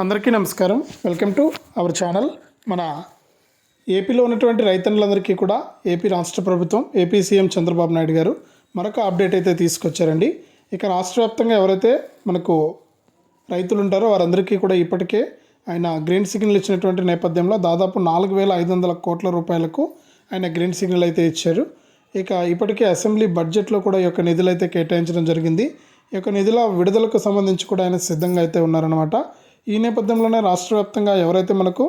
అందరికీ నమస్కారం. Welcome to our channel మన ఏపీలో ఉన్నటువంటి రైతన్నులందరికీ కూడా ఏపీ రాష్ట్ర ప్రభుత్వం ఏపీ సీఎం చంద్రబాబు నాయుడు గారు మరొక అప్డేట్ అయితే తీసుకొచ్చారండి. ఇక రాష్ట్ర వ్యాప్తంగా ఎవరైతే మనకు రైతులు ఉంటారో వారందరికీ కూడా ఇప్పటికే ఆయన గ్రీన్ సిగ్నల్ ఇచ్చినటువంటి నేపథ్యంలో దాదాపు నాలుగు వేల ఐదు వందల కోట్ల రూపాయలకు ఆయన గ్రీన్ సిగ్నల్ అయితే ఇచ్చారు. ఇక ఇప్పటికే అసెంబ్లీ బడ్జెట్లో కూడా ఈ యొక్క నిధులు అయితే కేటాయించడం జరిగింది. ఈ యొక్క నిధుల విడుదలకు సంబంధించి కూడా ఆయన సిద్ధంగా అయితే ఉన్నారనమాట ఈ నేపథ్యంలోనే రాష్ట్ర వ్యాప్తంగా ఎవరైతే మనకు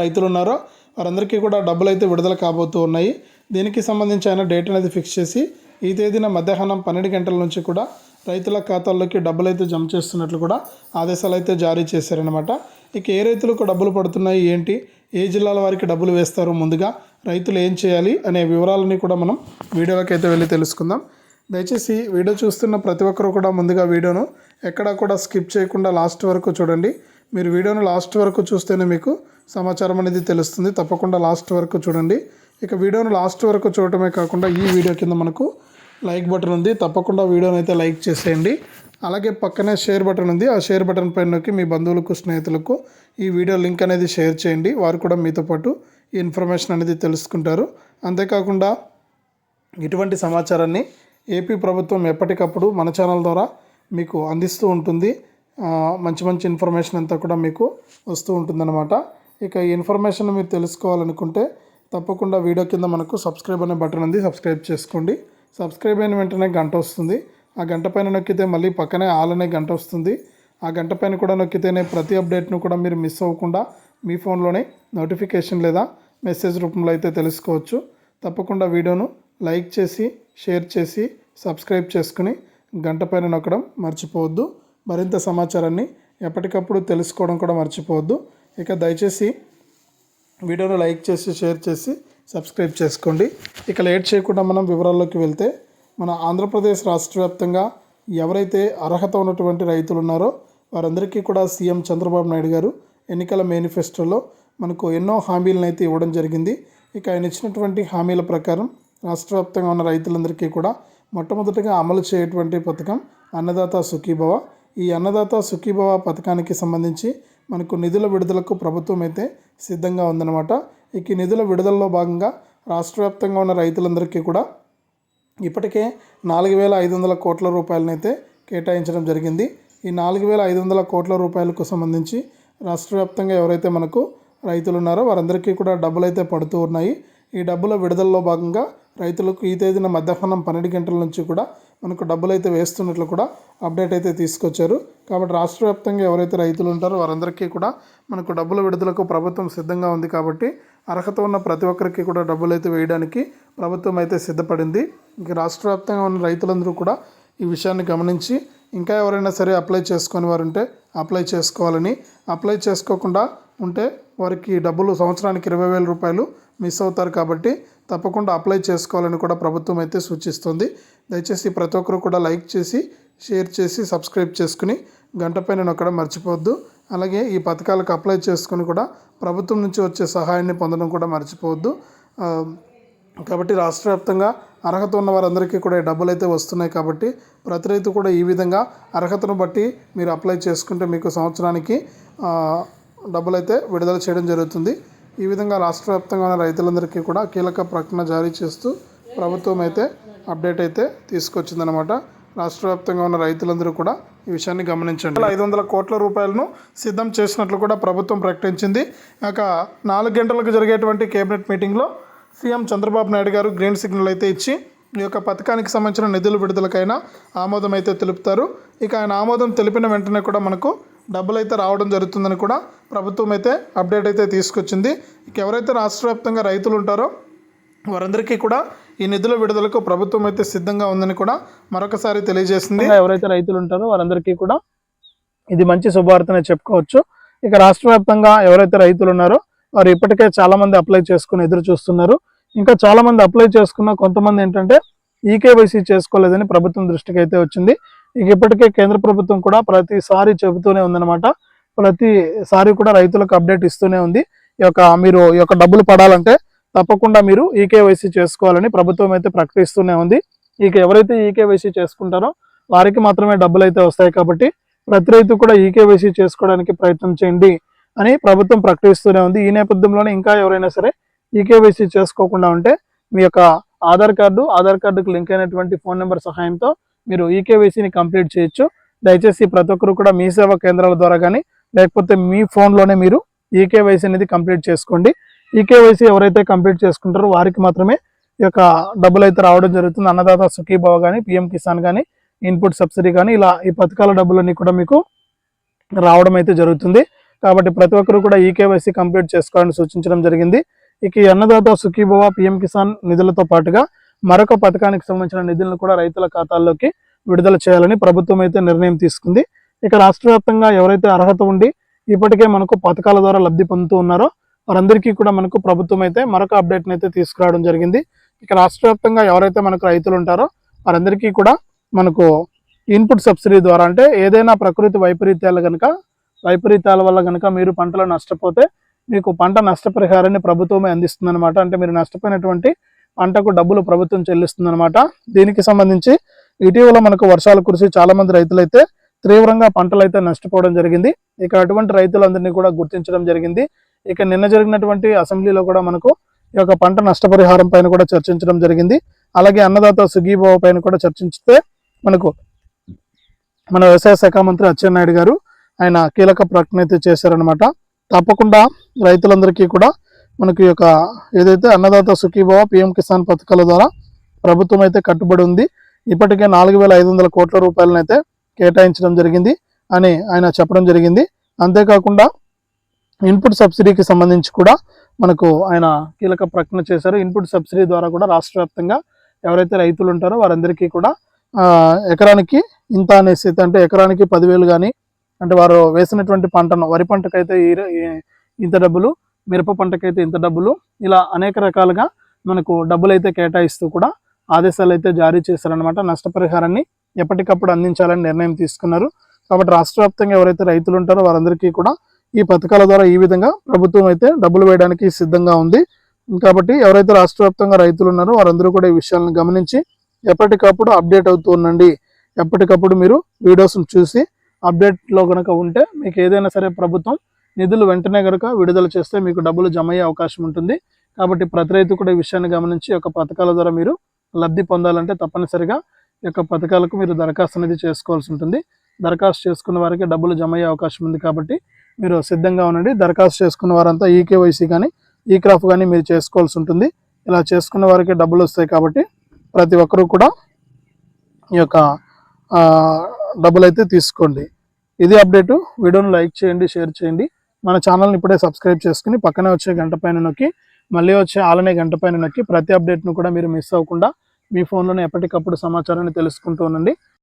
రైతులు ఉన్నారో వారందరికీ కూడా డబ్బులు అయితే విడుదల కాబోతూ ఉన్నాయి. దీనికి సంబంధించి ఆయన డేట్ అనేది ఫిక్స్ చేసి ఈ తేదీన మధ్యాహ్నం పన్నెండు గంటల నుంచి కూడా రైతుల ఖాతాల్లోకి డబ్బులు అయితే జమ చేస్తున్నట్లు కూడా ఆదేశాలు అయితే జారీ చేశారనమాట ఇక ఏ రైతులకు డబ్బులు పడుతున్నాయి ఏంటి ఏ జిల్లాల వారికి డబ్బులు వేస్తారు ముందుగా రైతులు ఏం చేయాలి అనే వివరాలని కూడా మనం వీడియోలోకి అయితే వెళ్ళి తెలుసుకుందాం. దయచేసి వీడియో చూస్తున్న ప్రతి ఒక్కరు కూడా ముందుగా వీడియోను ఎక్కడా కూడా స్కిప్ చేయకుండా లాస్ట్ వరకు చూడండి. మీరు వీడియోను లాస్ట్ వరకు చూస్తేనే మీకు సమాచారం అనేది తెలుస్తుంది. తప్పకుండా లాస్ట్ వరకు చూడండి. ఇక వీడియోను లాస్ట్ వరకు చూడటమే కాకుండా ఈ వీడియో కింద మనకు లైక్ బటన్ ఉంది. తప్పకుండా వీడియోని అయితే లైక్ చేసేయండి. అలాగే పక్కనే షేర్ బటన్ ఉంది. ఆ షేర్ బటన్ పైన నొక్కి మీ బంధువులకు స్నేహితులకు ఈ వీడియో లింక్ అనేది షేర్ చేయండి. వారు కూడా మీతో పాటు ఈ ఇన్ఫర్మేషన్ అనేది తెలుసుకుంటారు. అంతేకాకుండా ఇటువంటి సమాచారాన్ని ఏపీ ప్రభుత్వం ఎప్పటికప్పుడు మన ఛానల్ ద్వారా మీకు అందిస్తూ ఉంటుంది. మంచి మంచి ఇన్ఫర్మేషన్ అంతా కూడా మీకు వస్తూ ఉంటుందన్నమాట. ఇక ఈ ఇన్ఫర్మేషన్ మీరు తెలుసుకోవాలనుకుంటే తప్పకుండా వీడియో కింద మనకు సబ్స్క్రైబ్ అనే బటన్ ఉంది. సబ్స్క్రైబ్ చేసుకోండి. సబ్స్క్రైబ్ అయిన వెంటనే గంట వస్తుంది. ఆ గంట పైన నొక్కితే మళ్ళీ పక్కనే ఆల్ అనే గంట వస్తుంది. ఆ గంట పైన కూడా నొక్కితేనే ప్రతి అప్డేట్ను కూడా మీరు మిస్ అవ్వకుండా మీ ఫోన్లోనే నోటిఫికేషన్ లేదా మెసేజ్ రూపంలో అయితే తెలుసుకోవచ్చు. తప్పకుండా వీడియోను లైక్ చేసి షేర్ చేసి సబ్స్క్రైబ్ చేసుకుని గంట పైన నొక్కడం మర్చిపోవద్దు. మరింత సమాచారాన్ని ఎప్పటికప్పుడు తెలుసుకోవడం కూడా మర్చిపోవద్దు. ఇక దయచేసి వీడియోను లైక్ చేసి షేర్ చేసి సబ్స్క్రైబ్ చేసుకోండి. ఇక లేట్ చేయకుండా మనం వివరాల్లోకి వెళ్తే మన ఆంధ్రప్రదేశ్ రాష్ట్ర వ్యాప్తంగా ఎవరైతే అర్హత ఉన్నటువంటి రైతులు ఉన్నారో వారందరికీ కూడా సీఎం చంద్రబాబు నాయుడు గారు ఎన్నికల మేనిఫెస్టోలో మనకు ఎన్నో హామీలను అయితే ఇవ్వడం జరిగింది. ఇక ఆయన ఇచ్చినటువంటి హామీల ప్రకారం రాష్ట్ర వ్యాప్తంగా ఉన్న రైతులందరికీ కూడా మొట్టమొదటిగా అమలు చేయటువంటి పథకం అన్నదాత సుఖీభవ. ఈ అన్నదాత సుఖీభవ పథకానికి సంబంధించి మనకు నిధుల విడుదలకు ప్రభుత్వం అయితే సిద్ధంగా ఉందన్నమాట. ఇక నిధుల విడుదలలో భాగంగా రాష్ట్ర వ్యాప్తంగా ఉన్న రైతులందరికీ కూడా ఇప్పటికే నాలుగు వేల ఐదు వందల కోట్ల రూపాయలనైతే కేటాయించడం జరిగింది. ఈ నాలుగు వేల ఐదు వందల కోట్ల రూపాయలకు సంబంధించి రాష్ట్ర వ్యాప్తంగా ఎవరైతే మనకు రైతులు ఉన్నారో వారందరికీ కూడా డబ్బులు అయితే పడుతూ ఉన్నాయి. ఈ డబ్బుల విడుదలలో భాగంగా రైతులకు ఈ తేదీన మధ్యాహ్నం పన్నెండు గంటల నుంచి కూడా మనకు డబ్బులు అయితే వేస్తున్నట్లు కూడా అప్డేట్ అయితే తీసుకొచ్చారు. కాబట్టి రాష్ట్ర వ్యాప్తంగా ఎవరైతే రైతులు ఉంటారో వారందరికీ కూడా మనకు డబ్బుల విడుదలకు ప్రభుత్వం సిద్ధంగా ఉంది కాబట్టి అర్హత ఉన్న ప్రతి ఒక్కరికి కూడా డబ్బులు అయితే వేయడానికి ప్రభుత్వం అయితే సిద్ధపడింది. ఇక రాష్ట్ర వ్యాప్తంగా ఉన్న రైతులందరూ కూడా ఈ విషయాన్ని గమనించి ఇంకా ఎవరైనా సరే అప్లై చేసుకొని వారు ఉంటే అప్లై చేసుకోవాలని అప్లై చేసుకోకుండా ఉంటే వారికి డబ్బులు సంవత్సరానికి ఇరవై వేల రూపాయలు మిస్ అవుతారు కాబట్టి తప్పకుండా అప్లై చేసుకోవాలని కూడా ప్రభుత్వం అయితే సూచిస్తుంది. దయచేసి ప్రతి ఒక్కరు కూడా లైక్ చేసి షేర్ చేసి సబ్స్క్రైబ్ చేసుకుని గంట పైన నొక్కడం మర్చిపోవద్దు. అలాగే ఈ పథకాలకు అప్లై చేసుకుని కూడా ప్రభుత్వం నుంచి వచ్చే సహాయాన్ని పొందడం కూడా మర్చిపోవద్దు. కాబట్టి రాష్ట్ర వ్యాప్తంగా అర్హత ఉన్న వారందరికీ కూడా ఈ డబ్బులు అయితే వస్తున్నాయి కాబట్టి ప్రతి రైతు కూడా ఈ విధంగా అర్హతను బట్టి మీరు అప్లై చేసుకుంటే మీకు సంవత్సరానికి డబ్బులు అయితే విడుదల చేయడం జరుగుతుంది. ఈ విధంగా రాష్ట్ర వ్యాప్తంగా ఉన్న రైతులందరికీ కూడా కీలక ప్రకటన జారీ చేస్తూ ప్రభుత్వం అయితే అప్డేట్ అయితే తీసుకొచ్చిందనమాట రాష్ట్ర వ్యాప్తంగా ఉన్న రైతులందరూ కూడా ఈ విషయాన్ని గమనించండి. ఐదు వందల కోట్ల రూపాయలను సిద్ధం చేసినట్లు కూడా ప్రభుత్వం ప్రకటించింది. ఇక నాలుగు గంటలకు జరిగేటువంటి కేబినెట్ మీటింగ్లో సీఎం చంద్రబాబు నాయుడు గారు గ్రీన్ సిగ్నల్ అయితే ఇచ్చి ఈ యొక్క పథకానికి సంబంధించిన నిధుల విడుదలకైనా ఆమోదం అయితే తెలుపుతారు. ఇక ఆయన ఆమోదం తెలిపిన వెంటనే కూడా మనకు డబ్బులు అయితే రావడం జరుగుతుందని కూడా ప్రభుత్వం అయితే అప్డేట్ అయితే తీసుకొచ్చింది ఎవరైతే రాష్ట్ర వ్యాప్తంగా రైతులు ఉంటారో వారందరికీ కూడా ఈ నిధుల విడుదలకు ప్రభుత్వం అయితే సిద్ధంగా ఉందని కూడా మరొకసారి తెలియజేసింది. ఎవరైతే రైతులు ఉంటారో వారందరికీ కూడా ఇది మంచి శుభవార్తనే చెప్పుకోవచ్చు. ఇక రాష్ట్ర వ్యాప్తంగా ఎవరైతే రైతులు ఉన్నారో వారు ఇప్పటికే చాలామంది అప్లై చేసుకుని ఎదురు చూస్తున్నారు. ఇంకా చాలామంది అప్లై చేసుకున్న కొంతమంది ఏంటంటే ఈకేవైసీ చేసుకోలేదని ప్రభుత్వం దృష్టికి అయితే వచ్చింది. ఇక ఇప్పటికే కేంద్ర ప్రభుత్వం కూడా ప్రతిసారి చెబుతూనే ఉందన్నమాట. ప్రతిసారి కూడా రైతులకు అప్డేట్ ఇస్తూనే ఉంది. ఈ యొక్క మీరు ఈ యొక్క డబ్బులు పడాలంటే తప్పకుండా మీరు ఈకేవైసీ చేసుకోవాలని ప్రభుత్వం అయితే ప్రకటిస్తూనే ఉంది. ఇక ఎవరైతే ఈకేవైసీ చేసుకుంటారో వారికి మాత్రమే డబ్బులు అయితే వస్తాయి కాబట్టి ప్రతి రైతు కూడా ఈకేవైసీ చేసుకోవడానికి ప్రయత్నం చేయండి అని ప్రభుత్వం ప్రకటిస్తూనే ఉంది. ఈ నేపథ్యంలోనే ఇంకా ఎవరైనా సరే ఈకేవైసీ చేసుకోకుండా ఉంటే మీ యొక్క ఆధార్ కార్డు ఆధార్ కార్డుకు లింక్ అయినటువంటి ఫోన్ నెంబర్ సహాయంతో మీరు ఈకేవైసీని కంప్లీట్ చేయొచ్చు. దయచేసి ప్రతి ఒక్కరు కూడా మీ సేవా కేంద్రాల ద్వారా కానీ లేకపోతే మీ ఫోన్లోనే మీరు ఈకేవైసీ అనేది కంప్లీట్ చేసుకోండి. ఈకేవైసీ ఎవరైతే కంప్లీట్ చేసుకుంటారో వారికి మాత్రమే ఈ యొక్క డబ్బులు అయితే రావడం జరుగుతుంది. అన్నదాత సుఖీభావ కానీ పిఎం కిసాన్ కానీ ఇన్పుట్ సబ్సిడీ కానీ ఇలా ఈ పథకాల డబ్బులన్నీ కూడా మీకు రావడం అయితే జరుగుతుంది. కాబట్టి ప్రతి ఒక్కరు కూడా ఈకేవైసీ కంప్లీట్ చేసుకోవాలని సూచించడం జరిగింది. ఇక ఈ అన్నదాత సుఖీభవ పిఎం కిసాన్ నిధులతో పాటుగా మరొక పథకానికి సంబంధించిన నిధులను కూడా రైతుల ఖాతాల్లోకి విడుదల చేయాలని ప్రభుత్వం అయితే నిర్ణయం తీసుకుంది. ఇక రాష్ట్ర వ్యాప్తంగా ఎవరైతే అర్హత ఉండి ఇప్పటికే మనకు పథకాల ద్వారా లబ్ధి పొందుతూ ఉన్నారో వారందరికీ కూడా మనకు ప్రభుత్వం అయితే మరొక అప్డేట్ని అయితే తీసుకురావడం జరిగింది. ఇక రాష్ట్ర వ్యాప్తంగా ఎవరైతే మనకు రైతులు ఉంటారో వారందరికీ కూడా మనకు ఇన్పుట్ సబ్సిడీ ద్వారా అంటే ఏదైనా ప్రకృతి వైపరీత్యాలు కనుక వైపరీత్యాల వల్ల కనుక మీరు పంటలు నష్టపోతే మీకు పంట నష్టపరిహారాన్ని ప్రభుత్వమే అందిస్తుందన్నమాట. అంటే మీరు నష్టపోయినటువంటి పంటకు డబ్బులు ప్రభుత్వం చెల్లిస్తుందన్నమాట. దీనికి సంబంధించి ఇటీవల మనకు వర్షాలు కురిసి చాలా మంది రైతులైతే తీవ్రంగా పంటలు అయితే నష్టపోవడం జరిగింది. ఇక అటువంటి రైతులందరినీ కూడా గుర్తించడం జరిగింది. ఇక నిన్న జరిగినటువంటి అసెంబ్లీలో కూడా మనకు ఈ యొక్క పంట నష్టపరిహారం పైన కూడా చర్చించడం జరిగింది. అలాగే అన్నదాత సుగీభావ పైన కూడా చర్చించితే మనకు మన వ్యవసాయ శాఖ మంత్రి అచ్చెన్నాయుడు గారు ఆయన కీలక ప్రకటన అయితే చేశారనమాట తప్పకుండా రైతులందరికీ కూడా మనకి యొక్క ఏదైతే అన్నదాత సుఖీభావ పిఎం కిసాన్ పథకాల ద్వారా ప్రభుత్వం అయితే కట్టుబడి ఉంది. ఇప్పటికే నాలుగు వేల ఐదు వందల కోట్ల రూపాయలను అయితే కేటాయించడం జరిగింది అని ఆయన చెప్పడం జరిగింది. అంతేకాకుండా ఇన్పుట్ సబ్సిడీకి సంబంధించి కూడా మనకు ఆయన కీలక ప్రకటన చేశారు. ఇన్పుట్ సబ్సిడీ ద్వారా కూడా రాష్ట్ర వ్యాప్తంగా ఎవరైతే రైతులు ఉంటారో వారందరికీ కూడా ఎకరానికి ఇంత అనేసి అంటే ఎకరానికి పదివేలు కానీ అంటే వారు వేసినటువంటి పంటను వరి పంటకైతే ఈ- ఇంత డబ్బులు మిరప పంటకైతే ఇంత డబ్బులు. ఇలా అనేక రకాలుగా మనకు డబ్బులు అయితే కేటాయిస్తూ కూడా ఆదేశాలు అయితే జారీ చేశారనమాట నష్టపరిహారాన్ని ఎప్పటికప్పుడు అందించాలని నిర్ణయం తీసుకున్నారు. కాబట్టి రాష్ట్ర వ్యాప్తంగా ఎవరైతే రైతులు ఉంటారో వారందరికీ కూడా ఈ పథకాల ద్వారా ఈ విధంగా ప్రభుత్వం అయితే డబ్బులు వేయడానికి సిద్ధంగా ఉంది. కాబట్టి ఎవరైతే రాష్ట్ర వ్యాప్తంగా రైతులు ఉన్నారో వారందరూ కూడా ఈ విషయాలను గమనించి ఎప్పటికప్పుడు అప్డేట్ అవుతూ ఉండండి. ఎప్పటికప్పుడు మీరు వీడియోస్ను చూసి అప్డేట్లో కనుక ఉంటే మీకు ఏదైనా సరే ప్రభుత్వం నిధులు వెంటనే కనుక విడుదల చేస్తే మీకు డబ్బులు జమ అయ్యే అవకాశం ఉంటుంది. కాబట్టి ప్రతి రైతు కూడా ఈ విషయాన్ని గమనించి ఒక యొక్క పథకాల ద్వారా మీరు లబ్ధి పొందాలంటే తప్పనిసరిగా ఈ యొక్క పథకాలకు మీరు దరఖాస్తు అనేది చేసుకోవాల్సి ఉంటుంది. దరఖాస్తు చేసుకున్న వారికి డబ్బులు జమ అయ్యే అవకాశం ఉంది కాబట్టి మీరు సిద్ధంగా ఉండండి. దరఖాస్తు చేసుకున్న వారంతా ఈకేవైసీ కానీ ఈ క్రాఫ్ కానీ మీరు చేసుకోవాల్సి ఉంటుంది. ఇలా చేసుకున్న వారికి డబ్బులు వస్తాయి కాబట్టి ప్రతి ఒక్కరూ కూడా ఈ యొక్క డబ్బులు అయితే తీసుకోండి. ఇది అప్డేటు. వీడియోను లైక్ చేయండి షేర్ చేయండి. మన ఛానల్ని ఇప్పుడే సబ్స్క్రైబ్ చేసుకుని పక్కనే వచ్చే గంట పైన నొక్కి మళ్ళీ వచ్చే ఆలనే గంట పైన నొక్కి ప్రతి అప్డేట్ను కూడా మీరు మిస్ అవ్వకుండా మీ ఫోన్లోనే ఎప్పటికప్పుడు సమాచారాన్ని తెలుసుకుంటూ ఉండండి.